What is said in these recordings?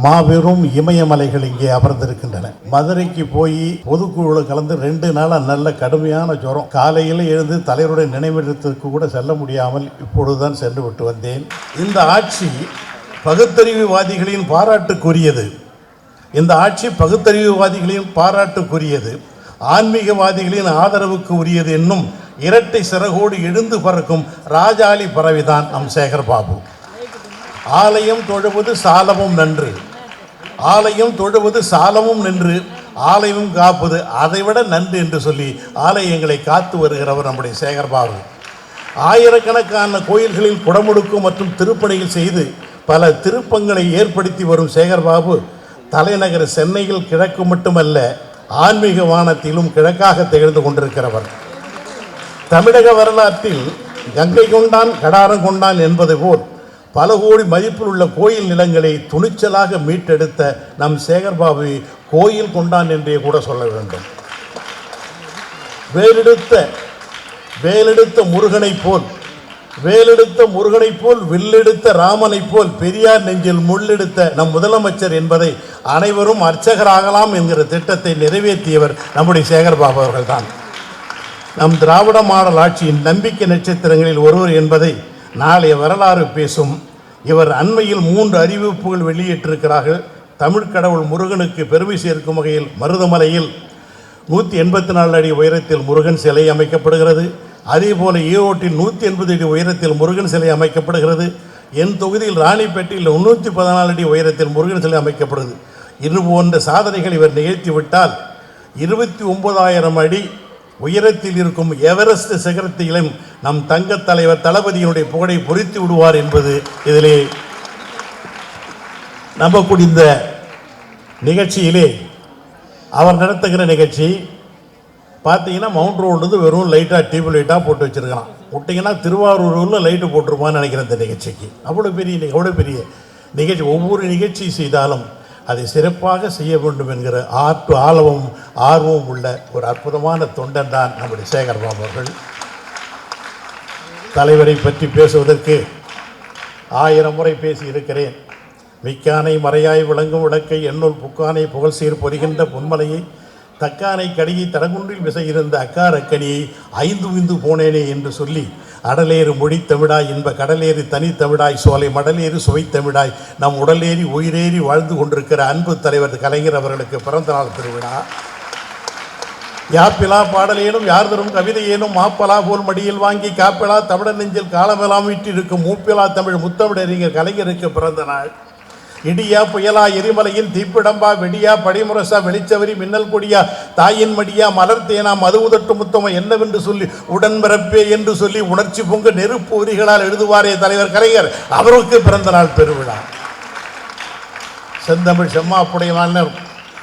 மாபெரும் இமயமலைகள் இங்கே அமர்ந்திருக்கின்றன. மதுரைக்கு போய் பொதுக்குழுவில் கலந்து ரெண்டு நாளாக நல்ல கடுமையான ஜுரம். காலையில் எழுந்து தலைவருடைய நினைவிடத்திற்கு கூட செல்ல முடியாமல் இப்பொழுதுதான் சென்று விட்டு வந்தேன். இந்த ஆட்சி பகுத்தறிவுவாதிகளின் பாராட்டுக்குரியது. இந்த ஆட்சி பகுத்தறிவுவாதிகளின் பாராட்டுக்குரியது. ஆன்மீகவாதிகளின் ஆதரவுக்கு உரியது என்னும் இரட்டை சிறகோடு எழுந்து பறக்கும் ராஜாளி பறவைதான் நம் சேகர் பாபு. ஆலயம் தொழுவது சாலமும் நன்று. ஆலயம் தொழுவது சாலமும் நின்று ஆலயம் காப்பது அதைவிட நன்று என்று சொல்லி ஆலயங்களை காத்து வருகிறவர் நம்முடைய சேகர் பாபு. ஆயிரக்கணக்கான கோயில்களில் குடமுடுக்கும் மற்றும் திருப்பணிகள் செய்து பல திருப்பங்களை ஏற்படுத்தி வரும் சேகர்பாபு தலைநகர் சென்னையில் கிழக்கு மட்டுமல்ல ஆன்மீக வானத்திலும் கிழக்காக திகழ்ந்து கொண்டிருக்கிறவர். தமிழக வரலாற்றில் கங்கை கொண்டான் கடாரம் கொண்டான் என்பது போல் பல கோடி மதிப்பில் உள்ள கோயில் நிலங்களை துணிச்சலாக மீட்டெடுத்த நம் சேகர்பாபு கோயில் கொண்டான் என்றே கூட சொல்ல வேண்டும். வேலெடுத்த வேலெடுத்த முருகனைப் போல் வேலெடுத்த முருகனைப் போல் வில்லெடுத்த ராமனைப் போல் பெரியார் நெஞ்சில் முள்ளெடுத்த நம் முதலமைச்சர் என்பதை அனைவரும் அர்ச்சகராகலாம் என்கிற திட்டத்தை நிறைவேற்றியவர் நம்முடைய சேகர்பாபு அவர்கள்தான். நம் திராவிட மாடல் ஆட்சியின் நம்பிக்கை நட்சத்திரங்களில் ஒருவர் என்பதை நாளைய வரலாறு பேசும். இவர் அண்மையில் மூன்று அறிவிப்புகள் வெளியிட்டிருக்கிறார்கள். தமிழ் கடவுள் முருகனுக்கு பெருமை சேர்க்கும் வகையில் மருதமலையில் நூற்றி எண்பத்தி நாலு அடி உயரத்தில் முருகன் சிலை அமைக்கப்படுகிறது. அதேபோல ஈரோட்டில் நூற்றி எண்பது அடி உயரத்தில் முருகன் சிலை அமைக்கப்படுகிறது. என் தொகுதியில் ராணிப்பேட்டையில் முன்னூற்றி பதினாலு அடி உயரத்தில் முருகன் சிலை அமைக்கப்படுது. இது போன்ற சாதனைகள் இவர் நிகழ்த்தி விட்டால் இருபத்தி ஒன்பதாயிரம் அடி உயரத்தில் இருக்கும் எவரெஸ்ட் சிகரத்திலும் நம் தங்கத் தலைவர் தளபதியினுடைய புகழை பொறித்து விடுவார் என்பது இதிலே நம்பக்கூடிய இந்த நிகழ்ச்சியிலே அவர் நடத்துகிற நிகழ்ச்சி பார்த்தீங்கன்னா மவுண்ட் ரோடு வந்து வெறும் லைட்டாக டியூப் லைட்டாக போட்டு வச்சுருக்கலாம். விட்டிங்கன்னா திருவாரூரில் லைட்டு போட்டிருப்பான்னு நினைக்கிறேன் இந்த நிகழ்ச்சிக்கு. அவ்வளோ பெரிய அவ்வளோ பெரிய நிகழ்ச்சி. ஒவ்வொரு நிகழ்ச்சி செய்தாலும் அதை சிறப்பாக செய்ய வேண்டும் என்கிற ஆற்று ஆழமும் ஆர்வமும் உள்ள ஒரு அற்புதமான தொண்டன் தான் நம்முடைய சேகர்பாபு அவர்கள். தலைவரை பற்றி பேசுவதற்கு ஆயிரம் முறை பேசி இருக்கிறேன். மிக்கானை மறையாய் விளங்கும் விளக்கை எண்ணுள் புக்கானை புகழ் சீர் பொறுகின்ற பொன்மலையை தக்கானை கடியை தடங்குன்றில் விசையிருந்த அக்கார் அக்கனியை ஐந்து விந்து போனேனே என்று சொல்லி அடலேறு மொழி தமிழாய் இன்ப கடலேறு தனித்தமிழாய் சோலை மடலேறு சுவை தமிழாய் நம் உடலேறி உயிரேறி வாழ்ந்து கொண்டிருக்கிற அன்பு தலைவர் கலைஞர் அவர்களுக்கு பிறந்த நாள் திருவிழா. யாப்பிலா பாடலேனும் யார் தரும் கவிதையேனும் மாப்பலா போல் மடியில் வாங்கி காப்பிலா தமிழர் நெஞ்சில் காலமெல்லாம் வீற்றிருக்கும் மூப்பிலா தமிழ் முத்தமிழறிஞர் கலைஞருக்கு பிறந்த நாள். இடியா புயலா எரிமலையின் தீப்பிடம்பா வெடியா படிமுரசா வெளிச்சவரி மின்னல் கொடியா தாயின் மடியா மலர்த்தேனா மது உதட்டு என்னவென்று சொல்லி உடன்பிறப்பே என்று சொல்லி உணர்ச்சி பொங்கு நெருப்பு உரிகளால் எழுதுவாரே தலைவர் கலைஞர். அவருக்கு பிறந்த நாள் பெருவிழா. செந்தமிழ் செம்மாப்புடையவான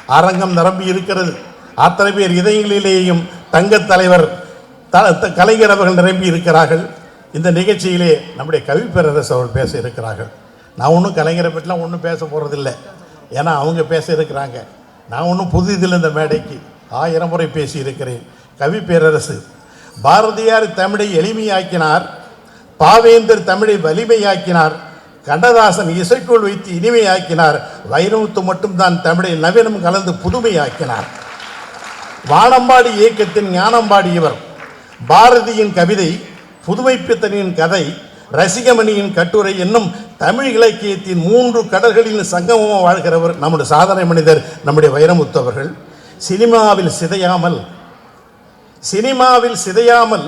அரங்கம் நிரம்பி இருக்கிறது. அத்தனை பேர் இதயங்களிலேயும் தங்கத் தலைவர் த த- கலைஞர் அவர்கள் நிரம்பி இருக்கிறார்கள். இந்த நிகழ்ச்சியிலே நம்முடைய கவிப்பேரரசு அவர்கள் பேச இருக்கிறார்கள். நான் ஒன்றும் கலைஞரை பற்றிலாம் ஒன்றும் பேச போகிறதில்ல ஏன்னா அவங்க பேச இருக்கிறாங்க. நான் ஒன்றும் புது இதில் இந்த மேடைக்கு ஆயிரம் முறை பேசி இருக்கிறேன். கவி பேரரசு பாரதியார் தமிழை எளிமையாக்கினார். பாவேந்தர் தமிழை வலிமையாக்கினார். கண்ணதாசன் இசைக்குள் வைத்து இனிமையாக்கினார். வைரமுத்து மட்டும்தான் தமிழை நவீனம் கலந்து புதுமையாக்கினார். வானம்பாடி இயக்கத்தின் ஞானம்பாடி இவர். பாரதியின் கவிதை புதுமைப்பித்தனின் கதை ரசிகமணியின் கட்டுரை என்னும் தமிழ் இலக்கியத்தின் மூன்று கடல்களின் சங்கமமாக வாழ்கிறவர் நம்முடைய சாதனை மனிதர் நம்முடைய வைரமுத்து அவர்கள். சினிமாவில் சிதையாமல் சினிமாவில் சிதையாமல்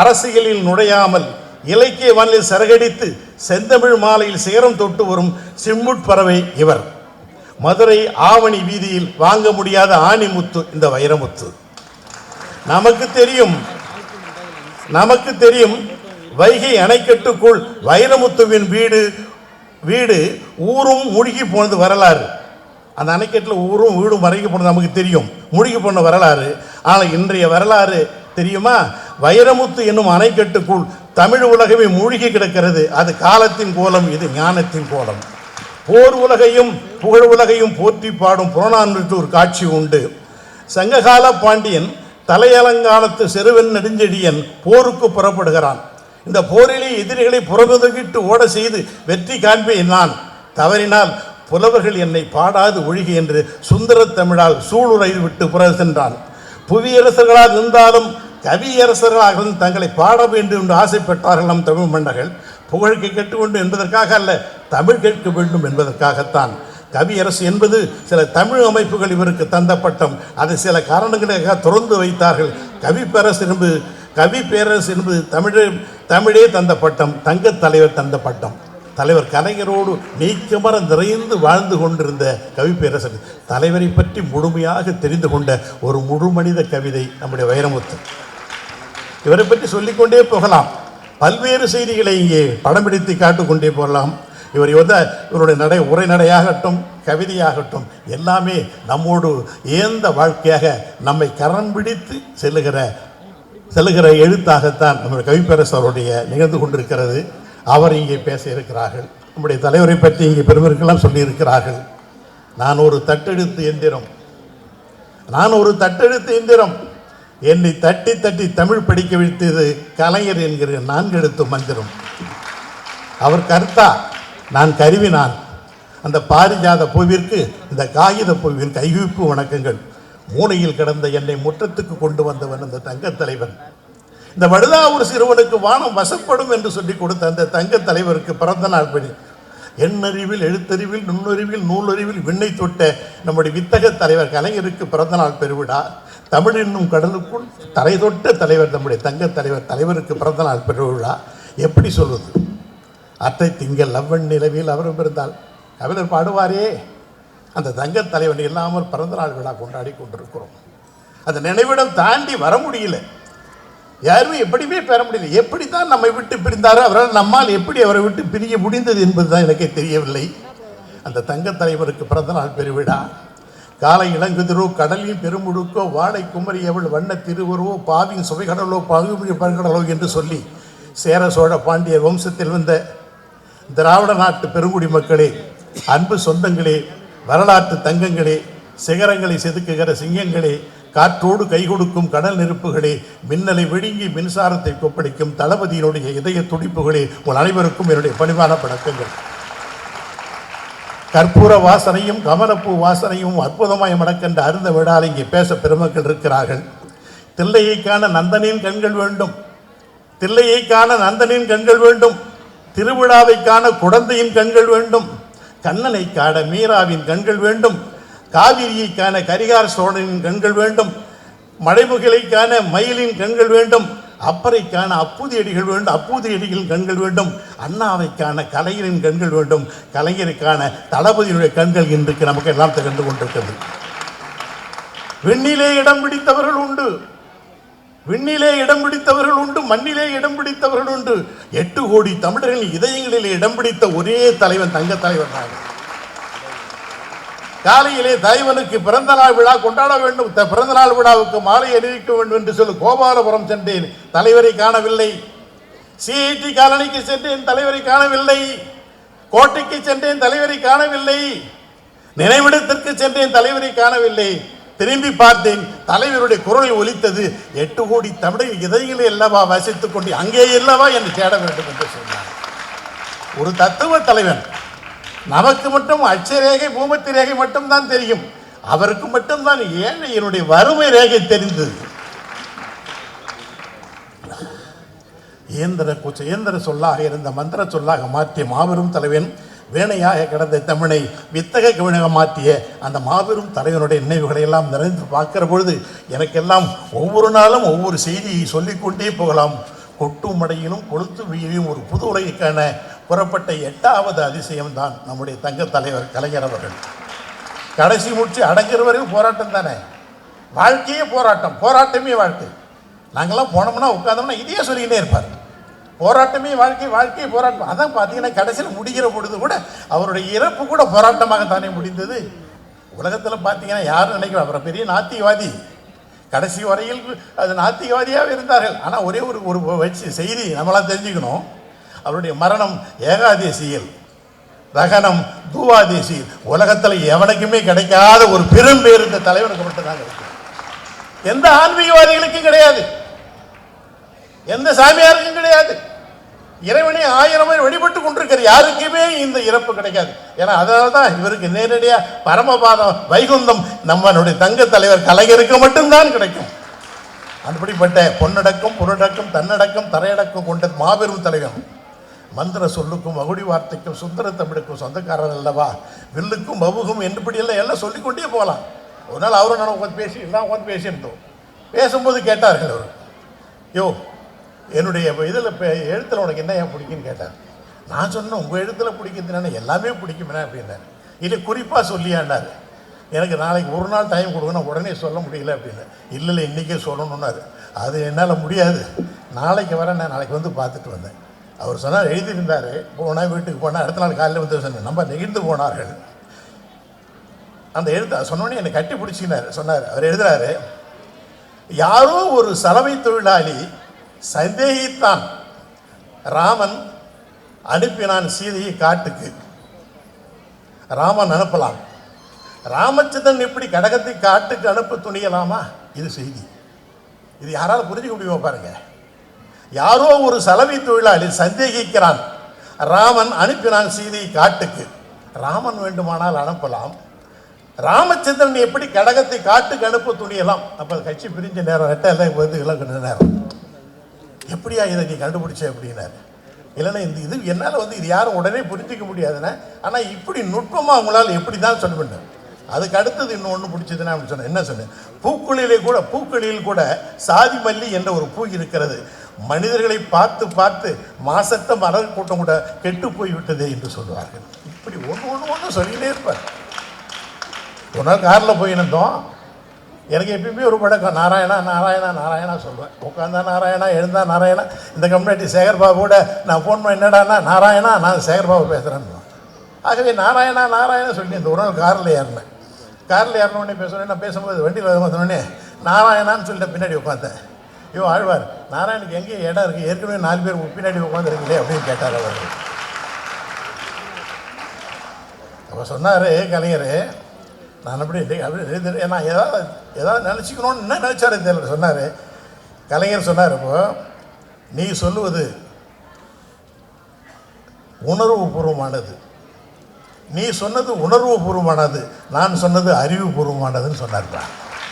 அரசியலில் நுழையாமல் இலக்கிய வானிலை சரகடித்து செந்தமிழ் மாலையில் சேரம் தொட்டு வரும் சிம்முட்பறவை இவர். மதுரை ஆவணி வீதியில் வாங்க முடியாத ஆணிமுத்து இந்த வைரமுத்து. நமக்கு தெரியும் நமக்கு தெரியும் வைகை அணைக்கட்டுக்குள் வைரமுத்துவின் வீடு வீடு ஊரும் மூழ்கி போனது வரலாறு. அந்த அணைக்கட்டில் ஊரும் வீடும் மறைக்க போனது நமக்கு தெரியும். மூழ்கி போன வரலாறு. ஆனால் இன்றைய வரலாறு தெரியுமா? வைரமுத்து என்னும் அணைக்கட்டுக்குள் தமிழ் உலகமே மூழ்கி கிடக்கிறது. அது காலத்தின் கோலம் இது ஞானத்தின் கோலம். போர் உலகையும் புகழ் உலகையும் போற்றி பாடும் புறநானூற்று ஒரு காட்சி உண்டு. சங்ககால பாண்டியன் தலையலங்காலத்து செருவன் நெடுஞ்செழியன் போருக்கு புறப்படுகிறான். இந்த போரிலே எதிரிகளை புறமுதுகிட்டு ஓட செய்து வெற்றி காண்பேன் நான் தவறினால் புலவர்கள் என்னை பாடாது ஒழுகி என்று சுந்தர தமிழால் சூளுரை விட்டு புற சென்றான். புவியரசர்களாக இருந்தாலும் கவியரசர்களாக இருந்து தங்களை பாட வேண்டும் என்று ஆசைப்பட்டார்கள் நம் தமிழ் மன்னர்கள். புகழ்க்கு கேட்டுக்கொண்டு என்பதற்காக அல்ல தமிழ் கேட்க வேண்டும் என்பதற்காகத்தான். கவியரசு என்பது சில தமிழ் அமைப்புகள் இவருக்கு தந்த பட்டம். அதை சில காரணங்களுக்காக திறந்து வைத்தார்கள். கவிப்பரசு என்பது கவி பேரரசு என்பது தமிழே தமிழே தந்த பட்டம் தங்கத் தலைவர் தந்த பட்டம். தலைவர் கலைஞரோடு நீக்கமர நிறைந்து வாழ்ந்து கொண்டிருந்த கவிப்பேரசர் தலைவரை பற்றி முழுமையாக தெரிந்து கொண்ட ஒரு முழு மனித கவிதை நம்முடைய வைரமுத்து. இவரை பற்றி சொல்லிக்கொண்டே போகலாம். பல்வேறு செய்திகளை இங்கே படம் பிடித்து காட்டுக்கொண்டே போகலாம். இவர் வந்து இவருடைய நடை உரைநடையாகட்டும் கவிதையாகட்டும் எல்லாமே நம்மோடு ஏந்த வாழ்க்கையாக நம்மை கரம் பிடித்து செல்லுகிற செல்லுகிற எழுத்தாகத்தான் நம்முடைய கவிப்பரசு அவருடைய நிகழ்ந்து கொண்டிருக்கிறது. அவர் இங்கே பேச இருக்கிறார்கள் நம்முடைய தலைவரை பற்றி இங்கே பெருமருக்கெல்லாம் சொல்லியிருக்கிறார்கள். நான் ஒரு தட்டெழுத்து எந்திரம். நான் ஒரு தட்டெழுத்து எந்திரம். என்னை தட்டி தட்டி தமிழ் படிக்க வைத்தது கலைஞர் என்கிற நான்கெழுத்து மந்திரம். அவர் கர்த்தா? நான் கருவினான். அந்த பாரிஜாத பூவிற்கு இந்த காகித பூவின் கைவிப்பு வணக்கங்கள். மூனையில் கிடந்த என்னை முற்றத்துக்கு கொண்டு வந்தவன் அந்த தங்கத் தலைவன். இந்த வடுதாவூர் சிறுவனுக்கு வானம் வசப்படும் என்று சொல்லி கொடுத்த அந்த தங்கத் தலைவருக்கு பிறந்த நாள் பணி எண்ணறிவில் எழுத்தறிவில் நுண்ணறிவில் நூலறிவில் விண்ணை தொட்ட நம்முடைய வித்தக தலைவர் கலைஞருக்கு பிறந்த நாள் பெருவிழா. தமிழ் என்னும் கடலுக்குள் தலை தொட்ட தலைவர் நம்முடைய தங்கத் தலைவர் தலைவருக்கு பிறந்த நாள் பெருவிழா. எப்படி சொல்வது? அத்தை திங்கள் லவ்வன் நிலவில் அவரும் பிறந்தால் கவிஞர் பாடுவாரே. அந்த தங்கத் தலைவன் இல்லாமல் பிறந்தநாள் விழா கொண்டாடி கொண்டிருக்கிறோம். அந்த நினைவிடம் தாண்டி வர முடியல. யாருமே எப்படியுமே பெற முடியல. எப்படி தான் நம்மை விட்டு பிரிந்தாரோ அவரால் நம்மால் எப்படி அவரை விட்டு பிரிய முடிந்தது என்பதுதான் எனக்கு தெரியவில்லை. அந்த தங்கத் தலைவருக்கு பிறந்தநாள் பெருவிழா. காலை இளங்குதிரோ கடலின் பெருமுடுக்கோ வாழை குமரி அவள் வண்ண திருவுருவோ பாவின் சுவைகடலோ பகுமொழி பருகடலோ என்று சொல்லி சேர சோழ பாண்டிய வம்சத்தில் வந்த திராவிட நாட்டு பெருங்குடி மக்களே அன்பு சொந்தங்களே வரலாற்று தங்கங்களே சிகரங்களை செதுக்குகிற சிங்கங்களே காற்றோடு கை கொடுக்கும் கடல் நெருப்புகளே மின்னலை விழுங்கி மின்சாரத்தை கொப்பளிக்கும் தளபதியினுடைய இதய துடிப்புகளே உங்கள் அனைவருக்கும் என்னுடைய பணிவான பழக்கங்கள் கற்பூர வாசனையும் கமலப்பூ வாசனையும் அற்புதமாய் மணக்கின்ற அருந்த விழால் இங்கே பேச பெருமக்கள் இருக்கிறார்கள். தில்லையை காண நந்தனின் கண்கள் வேண்டும். தில்லையை காண நந்தனின் கண்கள் வேண்டும். திருவிழாவை காண குழந்தையின் கண்கள் வேண்டும். கண்ணனை காட மீராவின் கண்கள் வேண்டும். காவிரியை காண கரிகார் சோழனின் கண்கள் வேண்டும். மழைமுகிலை காண மயிலின் கண்கள் வேண்டும். அப்பறை காண அப்பூதி அடிகள் வேண்டும். அப்பூதி அடிகளின் கண்கள் வேண்டும். அண்ணாவை காண கலைஞரின் கண்கள் வேண்டும். கலைஞருக்கான காண தளபதியினுடைய கண்கள் இன்றைக்கு நமக்கு எல்லாம் திகழ்ந்து கொண்டிருக்கிறது. வெண்ணிலே இடம் பிடித்தவர்கள் உண்டு. விண்ணிலே இடம் பிடித்தவர்கள் உண்டு மண்ணிலே இடம் பிடித்தவர்கள் உண்டு. எட்டு கோடி தமிழர்களின் இதயங்களிலே இடம் பிடித்த ஒரே தலைவன் தங்க தலைவர் தான். காலையிலே தலைவனுக்கு பிறந்த நாள் விழா கொண்டாட வேண்டும். பிறந்த நாள் விழாவுக்கு மாலை அறிவிக்க வேண்டும் என்று சொல்லி கோபாலபுரம் சென்றேன். தலைவரை காணவில்லை. சிஐடி காலனிக்கு சென்றேன் தலைவரை காணவில்லை. கோட்டைக்கு சென்றேன் தலைவரை காணவில்லை. நினைவிடத்திற்கு சென்றேன் தலைவரை காணவில்லை. திரும்பி பார்த்தேன் தலைவருடைய குரல் ஒலித்தது எட்டு கோடி தமிழக இதயங்களை அல்லவா வசித்துக் கொண்டு அங்கே அல்லவா என்று தேட வேண்டும் என்று சொன்னார். ஒரு தத்துவ தலைவன். நமக்கு மட்டும் அச்சரேகை பூமத்தி ரேகை மட்டும்தான் தெரியும். அவருக்கு மட்டும்தான் என்னுடைய வறுமை ரேகை தெரிந்தது? இயந்திர குச்ச இயந்திர சொல்லாக இருந்த மந்திர சொல்லாக மாற்றிய மாபெரும் தலைவன் வேலையாக கிடந்த தமிழை வித்தக கவிழகம் மாற்றிய அந்த மாபெரும் தலைவனுடைய நினைவுகளை எல்லாம் நிறைந்து பார்க்கிற பொழுது எனக்கெல்லாம் ஒவ்வொரு நாளும் ஒவ்வொரு செய்தியை சொல்லிக்கொண்டே போகலாம். கொட்டும் மடையிலும் கொளுத்து வெயிலும் ஒரு புது உலகிற்கான புறப்பட்ட எட்டாவது அதிசயம்தான் நம்முடைய தங்க தலைவர் கலைஞர் அவர்கள். கடைசி முடிச்சு அடங்குற வரையும் போராட்டம் தானே? வாழ்க்கையே போராட்டம். போராட்டமே வாழ்க்கை. நாங்கள்லாம் போனோம்னா உட்காந்தோம்னா இதையே சொல்லிக்கிட்டே இருப்பார். போராட்டமே வாழ்க்கை வாழ்க்கை போராட்டம். அதான் பார்த்தீங்கன்னா கடைசியில் முடிகிற பொழுது கூட அவருடைய இறப்பு கூட போராட்டமாக தானே முடிந்தது. உலகத்தில் பார்த்தீங்கன்னா யாரும் நினைக்கிறோம் அவரை பெரிய நாத்தியவாதி கடைசி வரையில் அது நாத்திகவாதியாக இருந்தார்கள். ஆனால் ஒரே ஒரு ஒரு வச்சு செய்தி நம்மளாம் தெரிஞ்சுக்கணும். அவருடைய மரணம் ஏகாதேசியில் தகனம் தூவாதேசியில். உலகத்தில் எவனுக்குமே கிடைக்காத ஒரு பெரும் பேர் இந்த தலைவனுக்கு மட்டும்தான் இருக்கு எந்த ஆன்மீகவாதிகளுக்கும் கிடையாது. எந்த சாமியாருக்கும் கிடையாது. இறைவனை ஆயிரம் பேர் வழிபட்டு கொண்டிருக்கிற யாருக்குமே இந்த இறப்பு கிடைக்காது. ஏன்னா அதனால தான் இவருக்கு நேரடியாக பரமபாதம் வைகுந்தம் நம்மளுடைய தங்க தலைவர் கலைஞருக்கு மட்டும்தான் கிடைக்கும். அப்படிப்பட்ட பொன்னடக்கம் புரடக்கம் தன்னடக்கம் தரையடக்கம் கொண்ட மாபெரும் தலைவன் மந்திர சொல்லுக்கும் மகுடி வார்த்தைக்கும் சுந்தர தமிழுக்கும் சொந்தக்காரர் அல்லவா? வில்லுக்கும் மவுகும் என்படியெல்லாம் எல்லாம் சொல்லிக்கொண்டே போகலாம். ஒரு நாள் அவரும் நான் உட்காந்து பேசி எல்லாம் உட்காந்து பேசியிருந்தோம். பேசும்போது கேட்டார்கள் அவர். யோ என்னுடைய இதில் இப்போ எழுத்தில் உனக்கு என்ன ஏன் பிடிக்குன்னு கேட்டார். நான் சொன்னேன் உங்கள் எழுத்தில் பிடிக்குதுன்னு எல்லாமே பிடிக்குமே அப்படின்னாரு. இல்லை குறிப்பாக சொல்லியாண்டார். எனக்கு நாளைக்கு ஒரு நாள் டைம் கொடுக்கணும் உடனே சொல்ல முடியல அப்படின்னு. இல்லை இல்லை இன்றைக்கே சொல்லணுன்னாரு அது என்னால் முடியாது. நாளைக்கு வரேன் நான் நாளைக்கு வந்து பார்த்துட்டு வந்தேன். அவர் சொன்னார் எழுதியிருந்தார். போனால் வீட்டுக்கு போனால் அடுத்த நாள் காலையில் வந்து சொன்னேன் நம்ம நெகிழ்ந்து போனார்கள். அந்த எழுத்து சொன்னோடனே என்னை கட்டி பிடிச்சினார் சொன்னார் அவர் எழுதுறாரு யாரோ ஒரு சலவை தொழிலாளி சந்தேகித்தான். ராமன் அனுப்பினான் சீதையை காட்டுக்கு. ராமன் அனுப்பலாம். ராமச்சந்திரன் எப்படி கடகத்தை காட்டுக்கு அனுப்ப துணியலாமா? இது செய்தி. இது யாரால் புரிஞ்சுக்க முடியுமா பாருங்க. யாரோ ஒரு சலவை தொழிலாளி சந்தேகிக்கிறான். ராமன் அனுப்பினான் சீதையை காட்டுக்கு. ராமன் வேண்டுமானால் அனுப்பலாம். ராமச்சந்திரன் எப்படி கடகத்தை காட்டுக்கு அனுப்ப துணியலாம். அப்போ கட்சி பிரிஞ்ச நேரம் ரெட்டை எல்லாம் வந்து இலக்கு நேரம். எப்படியா இதை நீ கண்டுபிடிச்ச அப்படின்னாரு. இல்லைன்னா இந்த இது என்னால் வந்து இது யாரும் உடனே புரிஞ்சிக்க முடியாதுன்னா ஆனால் இப்படி நுட்பமாக அவங்களால எப்படி தான் சொல்லுவேன் அதுக்கு அடுத்தது இன்னும் ஒன்று பிடிச்சதுன்னா அப்படின்னு சொன்னேன். என்ன சொன்னேன்? பூக்களிலே கூட பூக்களில் கூட சாதி மல்லி என்ற ஒரு பூ இருக்கிறது. மனிதர்களை பார்த்து பார்த்து மாசத்த மலர் கூட்டம் கூட கெட்டு போய் விட்டதே என்று சொல்லுவார்கள் இப்படி ஒன்று ஒன்று ஒன்று சொல்லிக்கிட்டே இருப்பார். ஒரு நாள் காரில் போயிருந்தோம் எனக்கு எப்பயுமே ஒரு பழக்கம் நாராயணா நாராயணா நாராயணா சொல்லுவேன் உட்காந்தா நாராயணா எழுந்தா நாராயணா. இந்த கம்யூனிட்டி சேகர் கூட நான் ஃபோன் பண்ண என்னடானா நாராயணா நான் சேகர்பாபு பேசுகிறேன்னு ஆகவே நாராயணா நாராயணா சொல்லி இந்த ஒரு நாள் காரில் ஏறினேன் காரில் ஏறினோடனே பேசுகிறேன் நான் பேசும்போது வண்டியில் வந்தோடனே நாராயணான்னு சொல்லிட்டு பின்னாடி உட்காந்தேன் ஐயோ ஆழ்வார் நாராயணுக்கு எங்கே இடம் இருக்குது ஏற்கனவே நாலு பேர் பின்னாடி உட்காந்துருக்கீங்களே அப்படின்னு கேட்டார் அவர். அவர் சொன்னார் கலைஞர் நான் அப்படி இல்லை. அப்படி இது- நான் ஏதாவது ஏதாவது நினச்சிக்கணும்னு என்ன நினச்சாரு தெரியல சொன்னார். கலைஞர் சொன்னார் இப்போ நீ சொல்லுவது உணர்வு பூர்வமானது நீ சொன்னது உணர்வு பூர்வமானது நான் சொன்னது அறிவு பூர்வமானதுன்னு சொன்னார்ப்பா.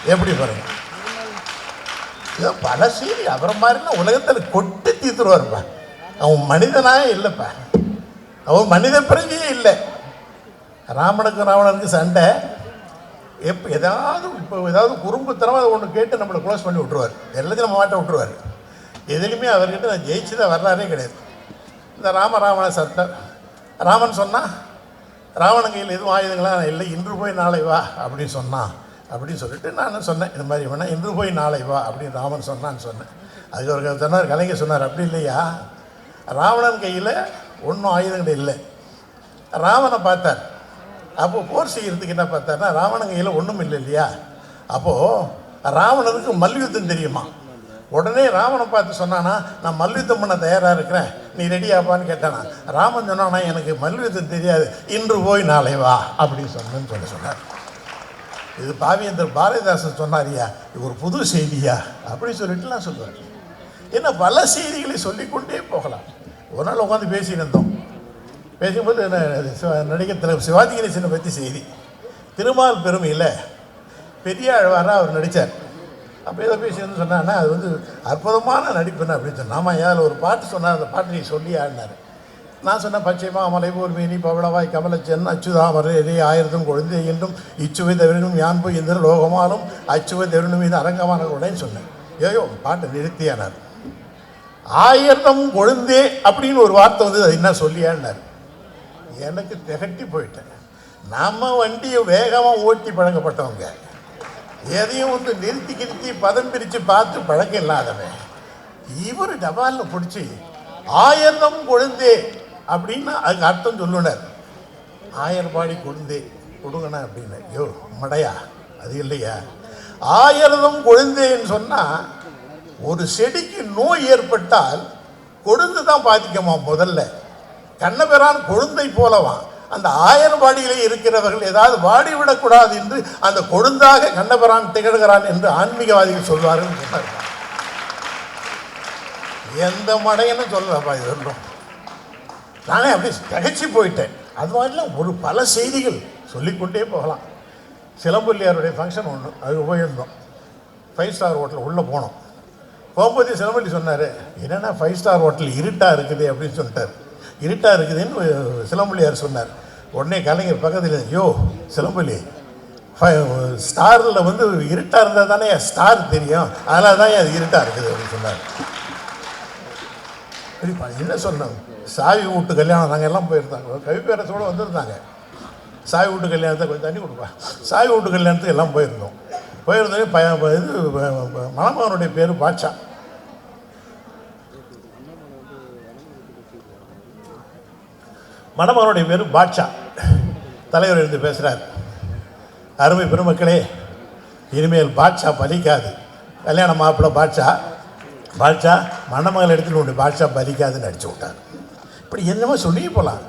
எப்படி பாருங்க. இதோ பல செய்தி அவரை மாதிரின்னா உலகத்தில் கொட்டி தீர்த்துருவார்ப்பா அவன் மனிதனாக இல்லைப்பா. அவன் மனித பிறவியே இல்லை. ராமனுக்கு ராவணனுக்கு சண்டை. எப்போ ஏதாவது இப்போ ஏதாவது குறும்புத்தனமாக அதை ஒன்று கேட்டு நம்மளை க்ளோஸ் பண்ணி விட்ருவார் எல்லாத்தையும் நம்ம மாட்ட விட்ருவார் எதுலையுமே அவர்கிட்ட நான் ஜெயிச்சதா வரலாறே கிடையாது. இந்த ராமராவண சட்டம் ராமன் சொன்னான் ராவணன் கையில் எதுவும் ஆயுதங்களா? இல்லை இன்று போய் நாளை வா அப்படின்னு சொன்னான் அப்படின்னு சொல்லிட்டு நான் சொன்னேன் இந்த மாதிரி வேணா இன்று போய் நாளை வா அப்படின்னு ராமன் சொன்னான்னு சொன்னேன். அதுக்கு ஒரு சொன்னார் கலைஞர் சொன்னார் அப்படி இல்லையா? ராவணன் கையில் ஒன்றும் ஆயுதங்கள் இல்லை. ராவனை பார்த்தார் அப்போ போர் செய்கிறதுக்கு என்ன பார்த்தாருன்னா ராவணன் கையில் ஒன்றும் இல்லை இல்லையா? அப்போது ராவணனுக்கு மல்யுத்தம் தெரியுமா? உடனே ராவனை பார்த்து சொன்னானா நான் மல்யுத்தம் பண்ண தயாராக இருக்கிறேன். நீ ரெடியாப்பான்னு கேட்டானா. ராமன் சொன்னானா எனக்கு மல்யுத்தம் தெரியாது. இன்று போய் நாளை வா. அப்படின்னு சொன்னேன்னு சொல்லி சொன்னார். இது பாவியந்தர் பாரதிதாசன் சொன்னாரியா? இது ஒரு புது செய்தியா? அப்படி சொல்லிட்டுலாம் சொல்லுவார். ஏன்னா பல செய்திகளை சொல்லிக்கொண்டே போகலாம். ஒரு நாள் உட்காந்து பேசியிருந்தோம் பேசும்போது என்ன சிவ- நடிகர் திரு சிவாஜி கணேசனை பற்றி செய்தி. திருமால் பெருமையில் பெரிய அழ்வாராக அவர் நடித்தார் அப்போ ஏதோ பேசி வந்து சொன்னான்னா அது வந்து அற்புதமான நடிப்புன்னு அப்படின்னு சொன்னால் ஆமாம் ஏதாவது ஒரு பாட்டு சொன்னார் அந்த பாட்டு நீ சொல்லி ஆடினார் நான் சொன்ன பச்சைமா மலைபோர் மீனி பவளவாய் கமலச்சென் அச்சுதாமர் எதே ஆயிரத்தும் கொழுந்தே என்றும் இச்சுவை தவிரனும் யான் போய் இந்திர லோகமானும் அச்சுவை தவிரனும் இது அரங்கமான உடனே சொன்னேன். ஏயோ பாட்டு நிறுத்தியானார். ஆயிரம் கொழுந்தே அப்படின்னு ஒரு வார்த்தை வந்து அது என்ன சொல்லியான்னார். எனக்கு திகட்டி போயிட்டேன். நம்ம வண்டியை வேகமாக ஓட்டி பழக்கப்பட்டவங்க. எதையும் வந்து நிறுத்தி கிருத்தி பதம் பிரித்து பார்த்து பழக்கம் இல்லாதவன். இவர் டபாலில் பிடிச்சி ஆயிரம் கொழுந்தே அப்படின்னு அதுக்கு அர்த்தம் சொல்லுனார். ஆயிரம் பாடி கொழுந்தே கொடுங்கண்ணா அப்படின்னு. ஐயோ மடையா அது இல்லையா? ஆயிரம் கொழுந்தேன்னு சொன்னால் ஒரு செடிக்கு நோய் ஏற்பட்டால் கொழுந்து தான் பாதிக்கமா முதல்ல? கண்ணபெறான் கொழுந்தை போலவான் அந்த ஆயிரம் பாடியிலே இருக்கிறவர்கள் ஏதாவது வாடி விடக்கூடாது என்று அந்த கொழுந்தாக கண்ணபெறான் திகழ்கிறான் என்று ஆன்மீகவாதிகள் சொல்வார்கள். சொன்னார் எந்த மடையன்னு சொல்லலப்பா இது ஒன்றும் நானே அப்படியே தகச்சு போயிட்டேன். அது மாதிரிலாம் ஒரு பல செய்திகள் சொல்லிக்கொண்டே போகலாம். சிலம்பொல்லியாருடைய ஃபங்க்ஷன் ஒன்று அது போயிருந்தோம் ஃபைவ் ஸ்டார் ஹோட்டல் உள்ளே போனோம். போகும்போது சிலம்பொல்லி சொன்னார் என்னென்னா ஃபைவ் ஸ்டார் ஹோட்டல் இருட்டாக இருக்குது? அப்படின்னு சொல்லிட்டார். இருட்டாக இருக்குதுன்னு சிலம்பள்ளியார் சொன்னார். உடனே கலைஞர் பக்கத்தில் யோ சிலம்பள்ளி ஸ்டாரில் வந்து இருட்டாக இருந்தால் தானே ஸ்டார் தெரியும். அதனால தான் அது இருட்டாக இருக்குது? அப்படின்னு சொன்னார். சரிப்பா என்ன சொன்னோம் சாவி வீட்டு கல்யாணம் நாங்கள் எல்லாம் போயிருந்தாங்க. கவிப்பேரசோடு வந்திருந்தாங்க. சாவி வீட்டு கல்யாணத்தை கொஞ்சம் தண்ணி கொடுப்பா. சாவி வீட்டு கல்யாணத்துக்கு எல்லாம் போயிருந்தோம். போயிருந்தோடனே பய இது மணமகனுடைய பேர் பாட்சா மணமகனுடைய பேர் பாட்சா தலைவர் இருந்து பேசுகிறார் அருமை பெருமக்களே இனிமேல் பாட்சா பலிக்காது. கல்யாண மாப்பிள்ளை பாட்சா பாட்சா மணமகள் எடுத்துட்டு உண்டு பாட்சா பலிக்காதுன்னு அடிச்சு விட்டார் இப்படி என்னமோ சொல்லியே போகலாம்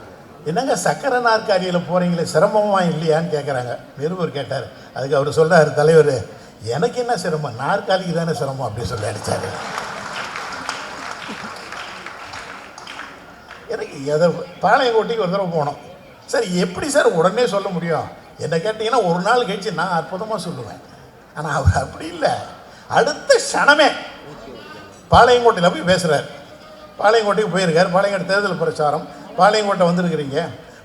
என்னங்க சக்கரை நாற்காலியில் போகிறீங்களே சிரமமாக இல்லையான்னு கேட்குறாங்க நிருபர் கேட்டார். அதுக்கு அவர் சொல்கிறார் தலைவர் எனக்கு என்ன சிரமம்? நாற்காலிக்கு தானே சிரமம் அப்படின்னு சொல்லி அடித்தார் எனக்கு எதை பாளையங்கோட்டைக்கு ஒரு தடவை போனோம் சார் எப்படி சார் உடனே சொல்ல முடியும்? என்னை கேட்டிங்கன்னா ஒரு நாள் கழிச்சு நான் அற்புதமாக சொல்லுவேன். ஆனால் அவர் அப்படி இல்லை. அடுத்த க்ஷணமே பாளையங்கோட்டையில் போய் பேசுகிறார் பாளையங்கோட்டைக்கு போயிருக்கார். பாளையங்கோட்டை தேர்தல் பிரச்சாரம். பாளையங்கோட்டை வந்திருக்கிறீங்க.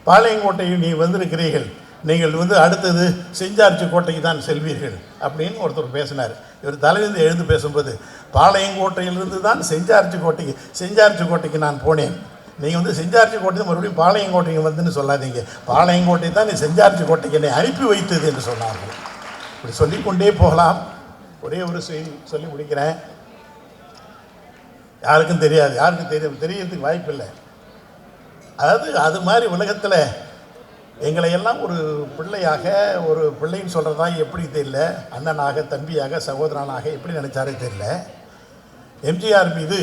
பாளையங்கோட்டையில் நீ வந்திருக்கிறீர்கள். நீங்கள் வந்து அடுத்தது செஞ்சார்ச்சி கோட்டைக்கு தான் செல்வீர்கள் அப்படின்னு ஒருத்தர் பேசினார். இவர் தலைவிருந்து எழுந்து பேசும்போது பாளையங்கோட்டையிலிருந்து தான் செஞ்சார்ச்சி கோட்டைக்கு செஞ்சார்ச்சி கோட்டைக்கு நான் போனேன். நீங்கள் வந்து செஞ்சார்ச்சி கோட்டை மறுபடியும் பாளையங்கோட்டைக்கு வந்துன்னு சொல்லாதீங்க. பாளையங்கோட்டை தான் நீ செஞ்சார்ச்சி கோட்டைக்கு என்னை அனுப்பி வைத்தது என்று சொன்னார்கள். இப்படி சொல்லிக்கொண்டே போகலாம். ஒரே ஒரு செய்தி சொல்லி முடிக்கிறேன். யாருக்கும் தெரியாது. யாருக்கும் தெரியும் தெரியறதுக்கு வாய்ப்பில்லை அதாவது அது மாதிரி உலகத்தில் எங்களை எல்லாம் ஒரு பிள்ளையாக ஒரு பிள்ளைன்னு சொல்கிறதா எப்படி தெரியல. அண்ணனாக தம்பியாக சகோதரனாக எப்படி நினச்சாரே தெரியல. எம்ஜிஆர் மீது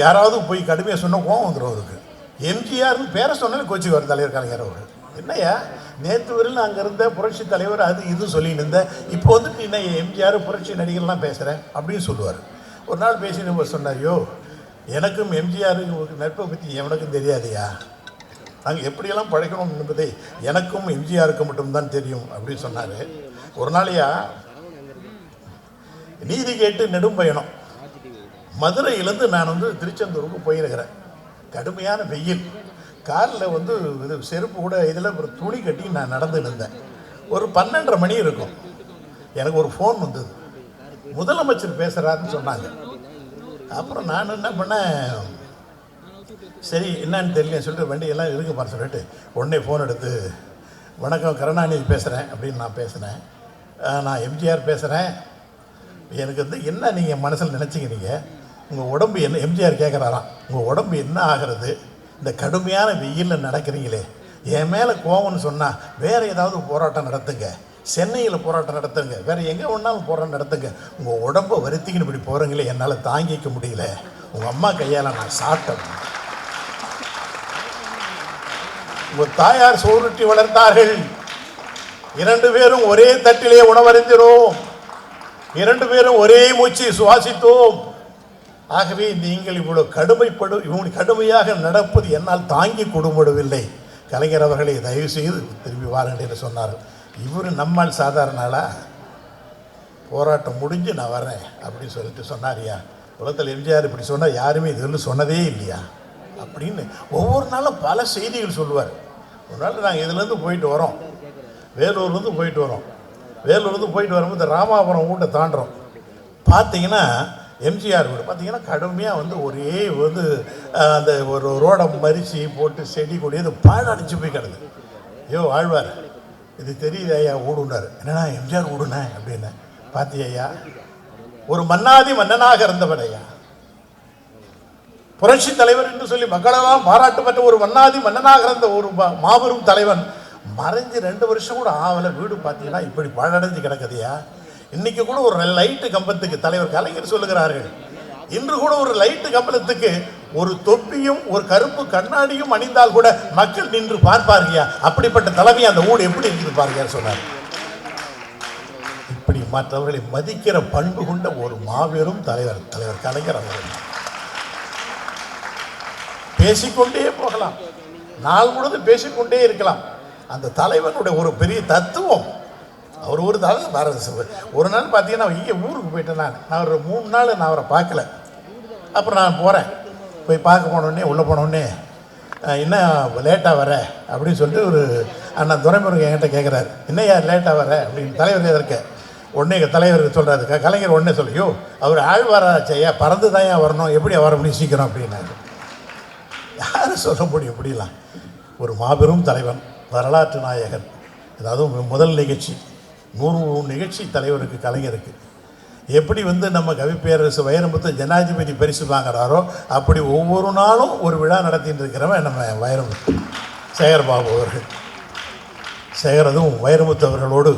யாராவது போய் கடுமையாக சொன்ன கோவம் வந்துடும் அவருக்கு. எம்ஜிஆர்னு பேரை சொன்னாலே கோச்சி வரும் தலைவர் கலைஞர் அவர் என்னய்யா? நேற்று வரையில் அங்கே இருந்த புரட்சி தலைவர் அது இது சொல்லிட்டு இருந்தேன். இப்போ வந்துட்டு என்ன எம்ஜிஆர் புரட்சி நடிகர்லாம் பேசுகிறேன் அப்படின்னு சொல்லுவார். ஒரு நாள் பேசி நம்ம சொன்னார் யோ எனக்கும் எம்ஜிஆருக்கு நட்பை பற்றி எவனுக்கும் தெரியாதையா நாங்கள் எப்படியெல்லாம் பழைக்கணும் என்பதை எனக்கும் எம்ஜிஆருக்கு மட்டும்தான் தெரியும் அப்படின்னு சொன்னார். ஒரு நாளையா? நீதி கேட்டு நெடும் பயணம். மதுரையிலேருந்து நான் வந்து திருச்செந்தூருக்கு போயிருக்கிறேன். கடுமையான வெயில். காலில் வந்து இது செருப்பு கூட இதில் ஒரு துணி கட்டி நான் நடந்துட்டு இருந்தேன் ஒரு பன்னெண்டரை மணி இருக்கும். எனக்கு ஒரு ஃபோன் வந்தது. முதலமைச்சர் பேசுகிறாருன்னு சொன்னாங்க. அப்புறம் நான் என்ன பண்ணேன்? சரி என்னன்னு தெரியல சொல்லிட்டு வண்டியெல்லாம் இருக்கு பாரு சொல்லிட்டு உடனே ஃபோன் எடுத்து வணக்கம் கருணாநிதி பேசுகிறேன் அப்படின்னு நான் பேசினேன். நான் எம்ஜிஆர் பேசுகிறேன் எனக்கு வந்து என்ன நீங்கள் மனசில் நினச்சிங்க உங்கள் உடம்பு என்ன எம்ஜிஆர் கேட்குறாராம் உங்கள் உடம்பு என்ன ஆகிறது? இந்த கடுமையான வெயிலில் நடக்கிறீங்களே. என் மேலே கோவம்னு சொன்னால் வேறு ஏதாவது போராட்டம் நடத்துங்க. சென்னையில் போராட்டம் நடத்துங்க. வேறு எங்கே வேணாலும் போராட்டம் நடத்துங்க. உங்கள் உடம்பை வருத்திக்கின்னு இப்படி போகிறீங்களே என்னால் தாங்கிக்க முடியல. உங்கள் அம்மா கையால் நான் சாப்பிட்டேன் உங்கள் தாயார் சோறுட்டி வளர்த்தார்கள். இரண்டு பேரும் ஒரே தட்டிலே உணவருந்தினோம். இரண்டு பேரும் ஒரே மூச்சை சுவாசித்தோம். ஆகவே நீங்கள் இவ்வளோ கடுமைப்படு இவங்க கடுமையாக நடப்பது என்னால் தாங்கி கொடுபடவில்லை கலைஞர் அவர்களை தயவு செய்து திரும்பி வாருங்கள் என்று சொன்னார் இவர் நம்மால் சாதாரண ஆளா? போராட்டம் முடிஞ்சு நான் வரேன் அப்படின்னு சொல்லிட்டு சொன்னாரியா உலகத்தில் எம்ஜிஆர் இப்படி சொன்னால் யாருமே இதில் சொன்னதே இல்லையா? அப்படின்னு ஒவ்வொரு நாளும் பல செய்திகள் சொல்லுவார். ஒரு நாள் நாங்கள் இதுலேருந்து போயிட்டு வரோம். வேலூர்லேருந்து போயிட்டு வரோம். வேலூர்லேருந்து போயிட்டு வரும்போது ராமாபுரம் வீட்டை தாண்டுறோம். பார்த்தீங்கன்னா எம்ஜிஆர் வீடு. பார்த்தீங்கன்னா கடுமையாக வந்து ஒரே வந்து அந்த ஒரு ரோடை மறித்து போட்டு செடி கொடி இது பாழடிச்சு போய் கிடக்கு. ஐயோ ஆழ்வார் இது தெரியுது ஐயா ஊடுனார் என்னண்ணா எம்ஜிஆர் ஊடுனே அப்படின்னு. பார்த்தியா ஐயா? ஒரு மன்னாதி மன்னனாக இருந்தவர் ஐயா. புரட்சி தலைவர் என்று சொல்லி மக்களெல்லாம் பாராட்டு பெற்ற ஒரு மன்னாதி மன்னனாக இருந்த ஒரு மாபெரும் தலைவன். மறைஞ்சு ரெண்டு வருஷம் கூட ஆவலை வீடு பார்த்தீங்கன்னா இப்படி பழடைஞ்சு கிடக்குதுயா இன்னைக்கு கூட ஒரு லைட்டு கம்பத்துக்கு தலைவர் கலைஞர் சொல்லுகிறார்கள். இன்று கூட ஒரு லைட்டு கம்பளத்துக்கு ஒரு தொப்பியும் ஒரு கருப்பு கண்ணாடியும் அணிந்தால் கூட மக்கள் நின்று பார்ப்பார்களையா அப்படிப்பட்ட தலைமை அந்த ஊடு எப்படி இருக்குது பாருங்க சொன்னார்? இப்படி மற்றவர்களை மதிக்கிற பண்பு கொண்ட ஒரு மாபெரும் தலைவர் தலைவர் கலைஞர் அவர்கள். பேசிக்கொண்டே போகலாம். நாள் முழுவதும் பேசிக்கொண்டே இருக்கலாம். அந்த தலைவனுடைய ஒரு பெரிய தத்துவம் அவர் ஒரு தடவை பாரத ஒரு நாள் பார்த்தீங்கன்னா இங்கே ஊருக்கு போயிட்டேன் நான். நான் ஒரு மூணு நாள் நான் அவரை பார்க்கல. அப்புறம் நான் போகிறேன் போய் பார்க்க போனோடனே உள்ளே போனோடனே என்ன லேட்டாக வர? அப்படின்னு சொல்லிட்டு ஒரு அண்ணன் துரைமுருகன் என்கிட்ட கேட்குறாரு என்ன யார் லேட்டாக வர? அப்படின்னு தலைவர் இருக்க. உடனே எங்கள் தலைவர் சொல்கிறாரு க கலைஞர் உடனே சொல்லியோ அவர் ஆழ்வாராச்சையா பறந்து தான் ஏன் வரணும். எப்படி வர முடியும் சீக்கிரம்? அப்படின்னாரு. யார் சொல்ல முடியும் இப்படிலாம் ஒரு மாபெரும் தலைவன் வரலாற்று நாயகன். அதாவது முதல் நிகழ்ச்சி. நூறு நிகழ்ச்சி தலைவருக்கு கலைஞருக்கு எப்படி வந்து நம்ம கவிப்பேரரசு வைரமுத்து ஜனாதிபதி பரிசு வாங்குறாரோ அப்படி ஒவ்வொரு நாளும் ஒரு விழா நடத்திட்டு இருக்கிறவன் நம்ம வைரமுத்து. சேகர்பாபு அவர்கள். சேகரதும் வைரமுத்து அவர்களோடு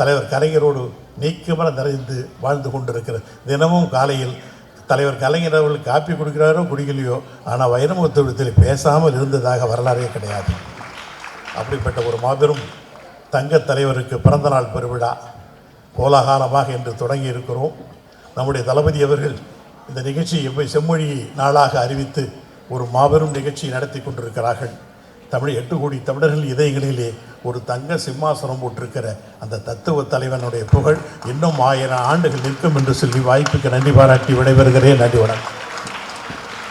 தலைவர் கலைஞரோடு நீக்கமர நிறைந்து வாழ்ந்து கொண்டிருக்கிற தினமும் காலையில் தலைவர் கலைஞர் அவர்கள் காப்பி கொடுக்கிறாரோ குடிக்கலையோ ஆனால் வைரமுத்து விடத்தில் பேசாமல் இருந்ததாக வரலாறே கிடையாது. அப்படிப்பட்ட ஒரு மாபெரும் தங்கத் தலைவருக்கு பிறந்தநாள் பெருவிழா கோலாகாலமாக என்று தொடங்கி இருக்கிறோம் நம்முடைய தளபதி அவர்கள் இந்த நிகழ்ச்சியை எப்படி செம்மொழி நாளாக அறிவித்து ஒரு மாபெரும் நிகழ்ச்சி நடத்தி கொண்டிருக்கிறார்கள். தமிழ் எட்டு கோடி தமிழர்கள் இதயங்களிலே ஒரு தங்க சிம்மாசனம் போட்டிருக்கிற அந்த தத்துவ தலைவனுடைய புகழ் இன்னும் ஆயிரம் ஆண்டுகள் நிற்கும் என்று சொல்லி வாய்ப்புக்கு நன்றி பாராட்டி விடைபெறுகிறேன். நன்றி வணக்கம்.